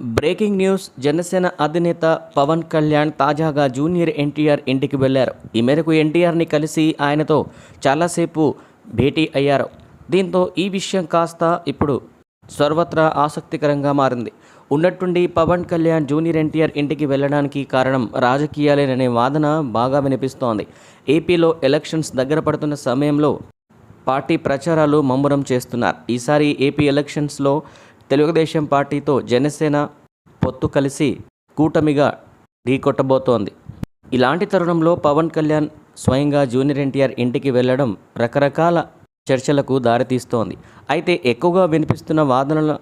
Breaking news Janasena అధినేత పవన్ కళ్యాణ్ తాజాగా junior NTR ఇంటికి వెళ్ళారు. ఈ మేరకు ఎన్టీఆర్ని కలిసి ఆయనతో చాలాసేపు భేటీ అయ్యారు. దీంతో ఈ విషయం కాస్త ఇప్పుడు సర్వత్రా ఆసక్తికరంగా మారింది. ఉన్నట్టుండి పవన్ కళ్యాణ్ జూనియర్ ఎన్టీఆర్ ఇంటికి వెళ్ళడానికి కారణం రాజకీయాలేననే వాదన బాగా వినిపిస్తోంది. ఏపీలో ఎలక్షన్స్ దగ్గర పడుతున్న సమయంలో పార్టీ ప్రచారాలు ముమ్మరం చేస్తున్నారు. ఈసారి ఏపీ ఎలక్షన్స్లో తెలుగుదేశం పార్టీతో జనసేన పొత్తు కలిసి కూటమిగా ఢీకొట్టబోతోంది ఇలాంటి తరుణంలో పవన్ కళ్యాణ్ స్వయంగా జూనియర్ ఎన్టీఆర్ ఇంటికి వెళ్ళడం రకరకాల చర్చలకు దారితీస్తోంది. అయితే ఎక్కువగా వినిపిస్తున్న వాదనల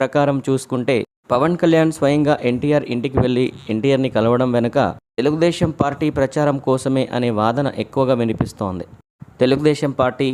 ప్రకారం చూసుకుంటే పవన్ కళ్యాణ్ స్వయంగా ఎన్టీఆర్ ఇంటికి వెళ్ళి ఎన్టీఆర్ని కలవడం వెనుక తెలుగుదేశం పార్టీ ప్రచారం కోసమే అనే వాదన ఎక్కువగా వినిపిస్తోంది. తెలుగుదేశం పార్టీ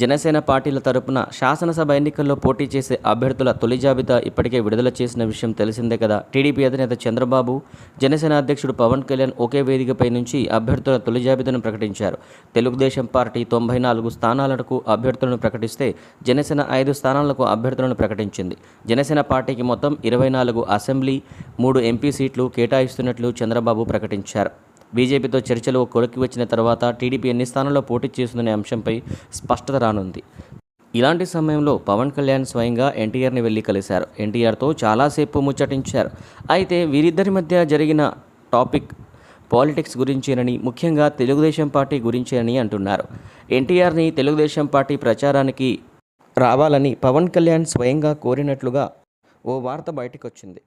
జనసేన పార్టీల తరపున శాసనసభ ఎన్నికల్లో పోటీ చేసే అభ్యర్థుల తొలి జాబితా ఇప్పటికే విడుదల చేసిన విషయం తెలిసిందే కదా. టీడీపీ అధినేత చంద్రబాబు జనసేన అధ్యక్షుడు పవన్ కళ్యాణ్ ఒకే వేదికపై నుంచి అభ్యర్థుల తొలి జాబితాను ప్రకటించారు. తెలుగుదేశం పార్టీ తొంభై నాలుగు స్థానాలకు అభ్యర్థులను ప్రకటిస్తే జనసేన ఐదు స్థానాలకు అభ్యర్థులను ప్రకటించింది. జనసేన పార్టీకి మొత్తం ఇరవై నాలుగు అసెంబ్లీ మూడు ఎంపీ సీట్లు కేటాయిస్తున్నట్లు చంద్రబాబు ప్రకటించారు. బీజేపీతో చర్చలు కొరకి వచ్చిన తర్వాత టీడీపీ ఎన్ని స్థానాల్లో పోటీ చేస్తుందనే అంశంపై స్పష్టత రానుంది. ఇలాంటి సమయంలో పవన్ కళ్యాణ్ స్వయంగా ఎన్టీఆర్ని వెళ్ళి కలిశారు. ఎన్టీఆర్తో చాలాసేపు ముచ్చటించారు. అయితే వీరిద్దరి మధ్య జరిగిన టాపిక్ పాలిటిక్స్ గురించేనని ముఖ్యంగా తెలుగుదేశం పార్టీ గురించేనని అంటున్నారు. ఎన్టీఆర్ని తెలుగుదేశం పార్టీ ప్రచారానికి రావాలని పవన్ కళ్యాణ్ స్వయంగా కోరినట్లుగా ఓ వార్త బయటకొచ్చింది.